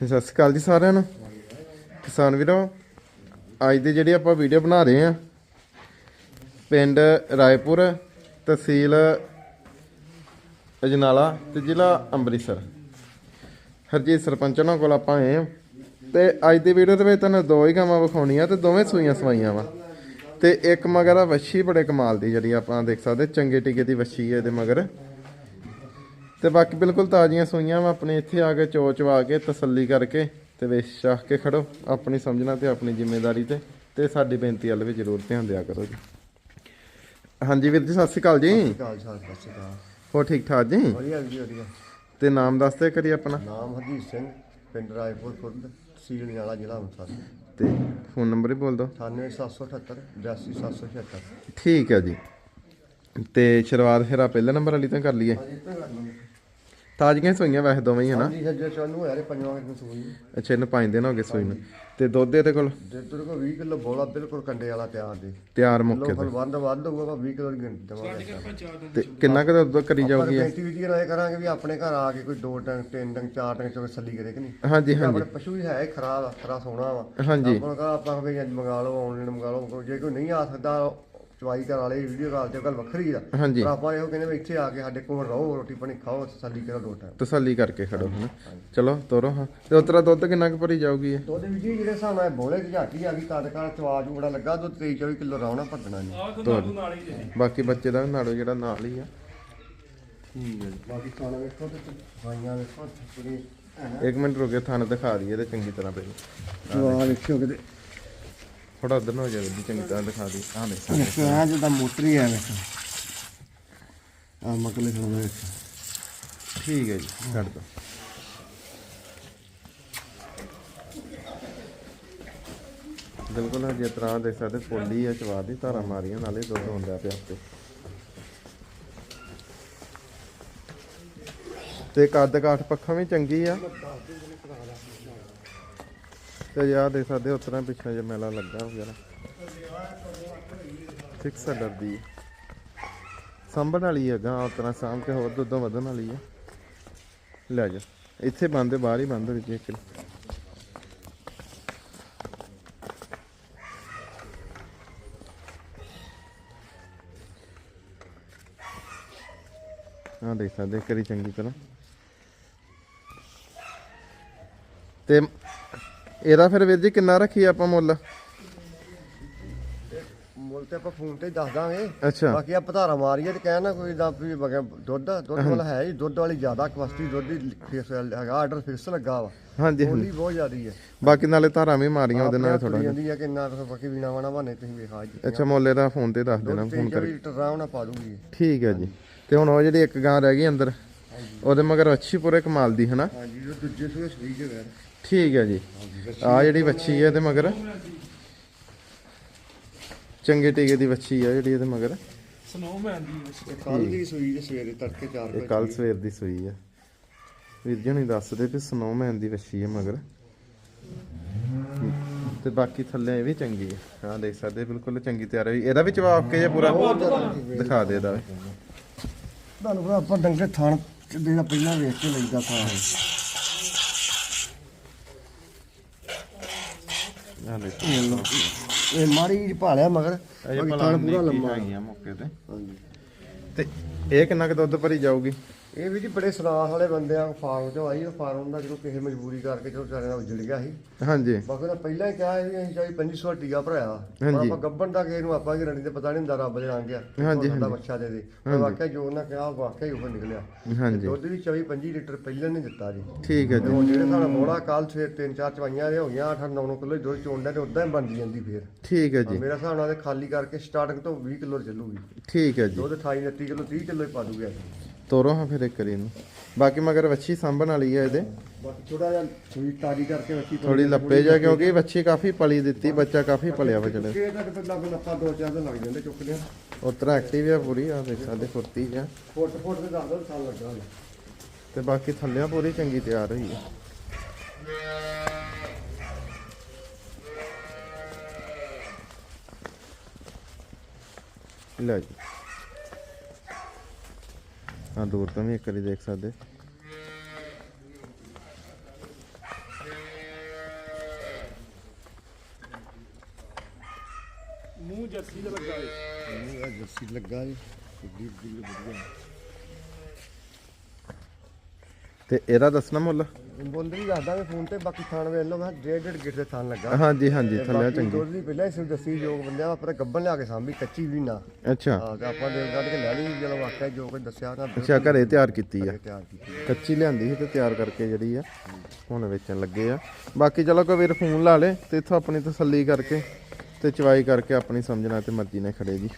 ਸਤਿ ਸ਼੍ਰੀ ਅਕਾਲ ਜੀ ਸਾਰਿਆਂ ਨੂੰ। ਕਿਸਾਨ ਵੀਰੋ, ਅੱਜ ਦੀ ਜਿਹੜੀ ਆਪਾਂ ਵੀਡੀਓ ਬਣਾ ਰਹੇ ਆ ਪਿੰਡ ਰਾਏਪੁਰ ਤਹਿਸੀਲ ਅਜਨਾਲਾ ਤੇ ਜ਼ਿਲ੍ਹਾ ਅੰਮ੍ਰਿਤਸਰ। ਹਰਜੀਤ ਸਰਪੰਚ ਸਰਪੰਚਾਂ ਕੋਲ ਆਪਾਂ ਆਏ ਆ ਤੇ ਅੱਜ ਦੀ ਵੀਡੀਓ ਦੇ ਵਿੱਚ ਤੁਹਾਨੂੰ ਦੋ ਹੀ ਗਾਵਾਂ ਵਿਖਾਉਣੀਆਂ ਤੇ ਦੋਵੇਂ ਸੂਈਆਂ ਸਵਾਈਆਂ ਵਾ। ਤੇ ਇੱਕ ਮਗਰ ਆ ਵੱਛੀ, ਬੜੇ ਕਮਾਲ ਦੀ ਜਿਹੜੀ ਆਪਾਂ ਦੇਖ ਸਕਦੇ, ਚੰਗੇ ਟਿਕੇ ਦੀ ਵੱਛੀ ਹੈ ਇਹਦੇ ਮਗਰ। ਤੇ ਬਾਕੀ ਬਿਲਕੁਲ ਤਾਜ਼ੀਆਂ ਸੂਈਆਂ ਵਾ ਆਪਣੇ ਇੱਥੇ ਆ ਕੇ ਚੋਚ ਵਾ ਕੇ ਤਸੱਲੀ ਕਰਕੇ ਤੇ ਵੇਚ ਕੇ ਖੜੋ ਆਪਣੀ ਸਮਝਣਾ ਤੇ ਆਪਣੀ ਜ਼ਿੰਮੇਵਾਰੀ ਤੇ ਤੇ ਸਾਡੀ ਬੇਨਤੀ ਵੱਲ ਵੀ ਜ਼ਰੂਰ ਧਿਆਨ ਦਿਆ ਕਰੋ ਜੀ। ਹਾਂਜੀ ਵੀਰ ਜੀ ਸਤਿ ਸ਼੍ਰੀ ਅਕਾਲ ਜੀ। ਕਾਲ ਸਾਹਿਬ ਸਤਿ ਸ਼੍ਰੀ ਅਕਾਲ। ਹੋ ਠੀਕ ਠਾਕ ਜੀ? ਵਧੀਆ ਜੀ ਵਧੀਆ। ਤੇ ਨਾਮ ਦੱਸਦੇ ਕਰੀ ਆਪਣਾ। ਨਾਮ ਹਰਜੀਤ ਸਿੰਘ ਪਿੰਡ ਰਾਏਪੁਰ ਖੁਰਦ ਤਹਿਸੀਲ ਨਿਆਲਾ ਜ਼ਿਲ੍ਹਾ ਅੰਮ੍ਰਿਤਸਰ। ਤੇ ਫੋਨ ਨੰਬਰ ਹੀ ਬੋਲ ਦਿਓ। 98778 82776 ਠੀਕ ਹੈ ਜੀ। ਤੇ ਸ਼ੁਰੂਆਤ ਫਿਰ ਆ ਪਹਿਲੇ ਨੰਬਰ ਵਾਲੀ ਤੋਂ ਕਰ ਲਈਏ। ਹਾਂਜੀ ਲਵਾਂਗੇ ਤਾਜ਼ੀਆਂ ਸੂਈਆਂ ਵੈਸੇ ਦੋਵੇਂ ਹੀ ਹਨਾ ਹਾਂਜੀ ਸੱਜੇ ਚਾਨੂੰ ਹੋਇਆ ਰੇ ਪੰਜਵਾਂ ਕਿੰਨ ਸੂਈ? ਅੱਛਾ ਇਹਨੂੰ ਪੰਜ ਦਿਨ ਹੋ ਗਏ ਸੂਈ ਨੂੰ। ਤੇ ਦੁੱਧ ਇਹਦੇ ਕੋਲ? ਜੇ ਤੇਰੇ ਕੋਲ 20 ਕਿਲੋ ਬੋਲਾ ਬਿਲਕੁਲ ਕੰਡੇ ਵਾਲਾ ਤਿਆਰ ਦੇ ਤਿਆਰ ਮੁੱਕੇ ਫਲ ਵੱਧ ਵੱਧ ਹੋਊਗਾ 20 ਕਿਲੋ ਦੀ ਗਿਣਤੀ ਦੇਵਾਂਗੇ ਤੇ ਕਿੰਨਾ ਕੁ ਦੁੱਧ ਕਰੀ ਜਾਊਗੀ ਇਹ? ਜੀ ਰਾਏ ਕਰਾਂਗੇ ਵੀ ਆਪਣੇ ਘਰ ਆ ਕੇ ਕੋਈ ਦੋ ਟੰਗ ਤਿੰਨ ਟੰਗ ਚਾਰ ਟੰਗ ਚੋਂ ਸੱਲੀ ਕਰੇ ਕਿ ਨਹੀਂ? ਹਾਂਜੀ ਹਾਂਜੀ। ਆਪਣੇ ਪਸ਼ੂ ਵੀ ਹੈ ਖਰਾਬ ਆ ਖਰਾ ਸੋਹਣਾ ਵਾ। ਹਾਂਜੀ। ਆਪਾਂ ਕਹਾ ਆਪਾਂ ਵੀ ਅੱਜ ਮੰਗਾ ਲਓ ਆਨਲਾਈਨ ਮੰਗਾ ਲਓ ਜੇ ਕੋਈ ਨਹੀਂ ਆ ਸਕਦਾ ਚਵਾਈ ਘਰ ਵਾਲੇ ਵੀਡੀਓ ਕਾਲ ਤੇ ਗੱਲ ਵੱਖਰੀ ਆ। ਹਾਂਜੀ। ਪਰ ਆਪਾਂ ਇਹੋ ਕਹਿੰਦੇ ਵੀ ਇੱਥੇ ਆ ਕੇ ਸਾਡੇ ਕੋਲ ਰਹੋ ਰੋਟੀ ਪਾਣੀ ਖਾਓ ਤਸੱਲੀ ਕਰੋ ਦੋ ਟਾਈਮ ਤਸੱਲੀ ਕਰਕੇ ਖੜੋ ਹਨਾ? ਚਲੋ ਤੋਰੋ ਹਾਂ। ਤੇ ਉਤਰਾ ਦੁੱਧ ਕਿੰਨਾ ਕੁ ਭਰੀ ਜਾਊਗੀ ਇਹ? ਦੁੱਧ ਵੀ ਜੀ ਜਿਹੜੇ ਹਿਸਾਬ ਨਾਲ ਬੋਲੇ ਤੇ ਝਾਟੀ ਆ ਗਈ ਕਦ ਕਾ ਚਵਾ ਚੂੜਾ ਲੱਗਾ ਦੁੱਧ 23 24 ਕਿਲੋ ਰਾਉਣਾ ਭੱਜਣਾ ਨਹੀਂ ਦੁੱਧ ਬਾਕੀ ਬੱਚੇ ਦਾ ਵੀ ਨਾੜੋ ਜਿਹੜਾ ਨਾਲ ਹੀ ਆ। ਠੀਕ ਹੈ ਬਾਕੀ ਖਾਣਾ ਵੇਖੋ ਤੇ ਦਵਾਈਆਂ ਵੇਖੋ ਪੂਰੀ ਜੀ ਇੱਕ ਮਿੰਟ ਰੁਕੇ ਥਾਣੇ ਦਿਖਾ ਦਈਏ ਤੇ ਚੰਗੀ ਤਰ੍ਹਾਂ ਪਹਿਲਾਂ ਚਵਾ ਵੇਖਿਓ ਕਿਤੇ। ਥੋੜਾ ਉਧਰ ਨੂੰ ਹੋ ਜਾਵੇ ਜੀ ਚੰਗੀ ਤਰ੍ਹਾਂ ਦਿਖਾ ਦੀ ਆਹ ਦੇਖ। ਸਕਦੇ ਵੇਖੋ ਆ ਜਿੱਦਾਂ ਮੋਟਰੀ ਆ ਵੇਖੋ। ਆ ਮਕਲੇ ਖਾਣਾ ਵੇਖੋ। ਠੀਕ ਹੈ ਜੀ ਛੱਡ ਦੋ। ਬਿਲਕੁਲ ਜਿਸ ਤਰ੍ਹਾਂ ਦੇਖ ਸਕਦੇ ਪੋਲੀ ਆ ਚਵਾ ਦੀ ਧਾਰਾ ਮਾਰੀਆਂ ਨਾਲੇ ਦੁੱਧ ਹੁੰਦਾ ਪਿਆ ਤੇ ਤੇ ਕੱਦ ਕਾਠ ਪੱਖਾਂ ਵੀ ਚੰਗੀ ਆ। ਤੇ ਯਾਰ ਦੇਖ ਸਕਦੇ ਉਸ ਤਰ੍ਹਾਂ ਪਿੱਛੇ ਜਿਹਾ ਮੇਲਾ ਲੱਗਾ ਵਗੈਰਾ। ਫਿਕਸ ਡਰਦੀ ਸੰਭਣ ਵਾਲੀ ਹੈਗਾ ਉਸ ਸਾਂਭ ਕੇ ਹੋਰ ਦੁੱਧੋਂ ਵਧਣ ਵਾਲੀ ਆ। ਲੈ ਜਾ, ਇੱਥੇ ਬੰਦ, ਬਾਹਰ ਹੀ ਬੰਦ ਹੋ ਇੱਕ। ਹਾਂ ਦੇਖ ਸਕਦੇ ਕਰੀ ਚੰਗੀ ਤਰ੍ਹਾਂ। ਤੇ ਇਹਦਾ ਫਿਰ ਵੀਰ ਜੀ ਕਿੰਨਾ ਰੱਖੀ ਆਪਾਂ ਮੁੱਲ? ਮੁੱਲ ਤੇ ਆਪਾਂ ਫੋਨ ਤੇ ਹੀ ਦੱਸ ਦਾਂਗੇ। ਅੱਛਾ। ਬਾਕੀ ਆ ਪਧਾਰਾ ਮਾਰੀਏ ਤੇ ਕਹਿਣਾ ਕੋਈ ਦਾ ਵੀ ਬਗੈਰ ਦੁੱਧ ਦੁੱਧ ਵਾਲਾ ਹੈ ਹੀ ਦੁੱਧ ਵਾਲੀ ਜ਼ਿਆਦਾ ਕੁਆਸਟੀ ਦੁੱਧ ਦੀ ਫਿਕਸ ਹੈਗਾ ਆਰਡਰ ਫਿਕਸ ਲੱਗਾ ਵਾ। ਹਾਂਜੀ ਹਾਂਜੀ। ਬੋਲੀ ਬਹੁਤ ਜ਼ਿਆਦੀ ਹੈ ਬਾਕੀ ਨਾਲੇ ਧਾਰਾਂ ਵੀ ਮਾਰੀਆਂ ਉਹਦੇ ਨਾਲ ਥੋੜਾ ਜਾਂਦੀ ਹੈ ਕਿ ਨਾ ਤਾਂ ਬਾਕੀ ਵੀਣਾ ਵਾਣਾ ਬਣੇ ਤੁਸੀਂ ਵੇਖਾ ਜੀ। ਅੱਛਾ ਮੁੱਲ ਦਾ ਫੋਨ ਤੇ ਦੱਸ ਦੇਣਾ ਫੋਨ ਤੇ ਕਰਕੇ। ਲੀਟਰ ਆਰਾਮ ਨਾਲ ਪਾ ਦੂਗੀ। ਠੀਕ ਹੈ ਜੀ। ਤੇ ਹੁਣ ਉਹ ਜਿਹੜੀ ਇੱਕ ਗਾਂ ਰਹਿ ਗਈ ਅੰਦਰ ਉਹਦੇ ਮਗਰ ਅੱਛੀ ਪੂਰੇ ਕਮਾਲ ਦੀ ਹਨਾ? ਹਾਂਜੀ ਉਹ ਦੂਜੇ ਸੂਏ ਸਰੀਕ ਹੈ ਠੀਕ ਹੈ ਜੀ। ਆ ਜਿਹੜੀ ਵੱਛੀ ਹੈ ਇਹਦੇ ਮਗਰ। ਚੰਗੇ ਟੀਕੇ ਦੀ ਵੱਛੀ ਆ ਜਿਹੜੀ ਇਹਦੇ ਮਗਰ। ਸਨੋਮੈਨ ਦੀ ਕੱਲ ਦੀ ਸੂਈ ਦੇ ਸਵੇਰੇ ਤੜਕੇ 4 ਇਹ ਵਜੇ। ਕੱਲ ਸਵੇਰ ਦੀ ਸੂਈ ਆ। ਵੀਰ ਜੀ ਹੁਣੀ ਦੱਸਦੇ ਵੀ ਸਨੋਮੈਨ ਦੀ ਵੱਛੀ ਹੈ ਮਗਰ। ਤੇ ਬਾਕੀ ਥੱਲੇ ਇਹ ਵੀ ਚੰਗੀ ਹੈ ਹਾਂ ਦੇਖ ਸਕਦੇ ਬਿਲਕੁਲ ਚੰਗੀ ਤਿਆਰ ਹੋਈ। ਇਹਦਾ ਵੀ ਜਵਾਬ ਕੇ ਜੇ ਪੂਰਾ? ਦਿਖਾ ਦੇ ਇਹਦਾ। ਤੁਹਾਨੂੰ ਪਤਾ ਆਪਾਂ ਡੰਗੇ ਥਾਣ ਦਾ ਪਹਿਲਾਂ ਵੇਖ ਕੇ ਲਈਦਾ ਥਾਂ। ਦੇਖ। ਇਹ ਮਾੜੀ ਜਿਹੀ ਭਾਲਿਆ ਮਗਰ ਅਜੇ ਬਾਕੀ ਥਾਣ ਪੂਰਾ ਹੈਗੀਆਂ ਮੌਕੇ ਤੇ। ਹਾਂਜੀ। ਤੇ ਇਹ ਕਿੰਨਾ ਕੁ ਦੁੱਧ ਭਰੀ ਜਾਊਗੀ? ਇਹ ਵੀ ਜੀ ਬੜੇ ਸਨਾਸ ਵਾਲੇ ਬੰਦੇ ਆ ਫਾਰਮ ਚੋਂ ਆਈ ਉਹ ਫਾਰਮ ਦਾ ਜਦੋਂ ਕਿਸੇ ਮਜਬੂਰੀ ਕਰਕੇ ਚਲੋ ਵਿਚਾਰੇ ਨਾਲ ਉਜੜ ਗਿਆ ਸੀ। ਹਾਂਜੀ। ਬਾਕੀ ਤਾਂ ਪਹਿਲਾਂ ਹੀ ਕਿਹਾ ਸੀ ਵੀ ਅਸੀਂ ਚਾਹੀ 2500 ਟੀਆ ਭਰਾਇਆ ਹਾਂਜੀ। ਆਪਾਂ ਗੱਬਣ ਦਾ ਕਿਸੇ ਨੂੰ ਆਪਾਂ ਕੀ ਰਣੀ ਤੇ ਪਤਾ ਨਹੀਂ ਹੁੰਦਾ ਰੱਬ ਦੇ ਆ ਹਾਂਜੀ, ਸਾਡਾ ਹਾਂਜੀ। ਬੱਚਾ ਦੇ ਦੇ। ਪਰ ਵਾਕਿਆ ਜੋ ਉਹਨਾਂ ਕਿਹਾ ਉਹ ਵਾਕਿਆ ਹੀ ਉਹ ਨਿਕਲਿਆ। ਹਾਂਜੀ। ਦੁੱਧ ਵੀ 24 25 ਲੀਟਰ ਪਹਿਲਾਂ ਨਹੀਂ ਦਿੱਤਾ ਜੀ। ਠੀਕ ਹੈ ਤੇ ਜੀ ਹੁਣ ਜਿਹੜੇ ਸਾਡਾ ਮੋੜਾ ਕੱਲ ਸਵੇਰ ਤਿੰਨ ਚਾਰ ਚਵਾਈਆਂ ਦੇ ਹੋ ਗਈਆਂ 8 9 ਕਿਲੋ ਦੁੱਧ ਚੋਂਦਾ ਤੇ ਉਦਾਂ ਹੀ ਬਣਦੀ ਜਾਂਦੀ ਫੇਰ। ਠੀਕ ਹੈ ਜੀ। ਮੇਰਾ ਹਿਸਾਬ ਨਾਲ ਤੇ ਖਾਲੀ ਕਰਕੇ ਸਟਾਰਟਿੰਗ ਤੋਂ 20 ਕਿਲੋ ਚੱਲੂਗੀ। ਠੀਕ ਹੈ ਜੀ। ਦੁੱਧ 28 29 ਕਿਲੋ 30 ਕਿਲੋ ਹੀ ਪਾ ਦੂਗਾ ਤੋਰੋ ਹਾਂ ਫਿਰ ਇੱਕ ਕਰੀ ਨੂੰ ਬਾਕੀ ਮਗਰ ਵੱਛੀ ਸਾਂਭਣ ਵਾਲੀ ਹੈ ਇਹਦੇ। ਬਾਕੀ ਥੋੜਾ ਜਿਹਾ ਸੂਈ ਤਾਰੀ ਕਰਕੇ ਵੱਛੀ ਥੋੜੀ ਲੱਪੇ ਜਾ ਕਿਉਂਕਿ ਵੱਛੀ ਕਾਫੀ ਪਲੀ ਦਿੱਤੀ ਬੱਚਾ ਕਾਫੀ ਪਲਿਆ ਵਾ ਜਿਹੜੇ। ਕਿ ਤੱਕ ਤੇ ਲੱਗ ਲੱਪਾ ਦੋ ਚਾਰ ਦਿਨ ਲੱਗ ਜਾਂਦੇ ਚੁੱਕਦੇ ਆ ਉਤਰਾ ਐਕਟਿਵ ਆ ਪੂਰੀ ਆ ਦੇਖ ਸਕਦੇ ਫੁਰਤੀ ਆ ਫੁੱਟ ਫੁੱਟ ਤੇ ਦੱਸ ਦੋ ਸਾਲ ਲੱਗਾ ਹੋਣਾ। ਤੇ ਬਾਕੀ ਥੱਲਿਆਂ ਪੂਰੀ ਚੰਗੀ ਤਿਆਰ ਹੋਈ ਆ। ਲੈ ਜੀ। ਆ ਦੂਰ ਤੋਂ ਵੀ ਇੱਕ ਵਾਰੀ ਦੇਖ ਸਕਦੇ। ਮੂੰਹ ਜਰਸੀ ਦਾ ਲੱਗਾ ਏ ਮੂੰਹ ਜਰਸੀ ਲੱਗਾ ਏ ਕਿੱਡੀ ਵਧੀਆ। ਤੇ ਇਹਦਾ ਦੱਸਣਾ ਮੁੱਲ? ਬੋਲਦੇ ਹੀ ਦੱਸਦਾ ਮੈਂ ਫੋਨ ਤੇ ਬਾਕੀ ਥਾਣ ਵੇਖ ਲਓ ਮੈਂ ਡੇਢ ਡੇਢ ਗਿੱਟ ਦੇ ਥਾਣ ਲੱਗਾ। ਹਾਂਜੀ ਹਾਂਜੀ ਥੱਲੇ ਚੰਗੀ। ਦੁੱਧ ਦੀ ਪਹਿਲਾਂ ਸਿਰ ਦੱਸੀ ਯੋਗ ਬੰਦਿਆ ਪਰ ਗੱਬਨ ਲਿਆ ਕੇ ਸਾਂਭੀ ਕੱਚੀ ਵੀ ਨਾ। ਅੱਛਾ। ਹਾਂ ਤੇ ਆਪਾਂ ਦੇ ਕੱਢ ਕੇ ਲੈ ਲਈ ਜਦੋਂ ਵਾਕਿਆ ਜੋ ਕੁਝ ਦੱਸਿਆ ਤਾਂ ਅੱਛਾ ਘਰੇ ਤਿਆਰ ਕੀਤੀ ਆ। ਕੱਚੀ ਲਿਆਂਦੀ ਸੀ ਤੇ ਤਿਆਰ ਕਰਕੇ ਜਿਹੜੀ ਆ ਹੁਣ ਵੇਚਣ ਲੱਗੇ ਆ। ਬਾਕੀ ਚਲੋ ਕੋਈ ਵੀਰ ਫੋਨ ਲਾ ਲੇ ਤੇ ਇੱਥੋਂ ਆਪਣੀ ਤਸੱਲੀ ਕਰਕੇ ਤੇ ਚਵਾਈ ਕਰਕੇ ਆਪਣੀ ਸਮਝਣਾ ਤੇ ਮਰਜ਼ੀ ਨਾਲ ਖੜੇ ਜੀ।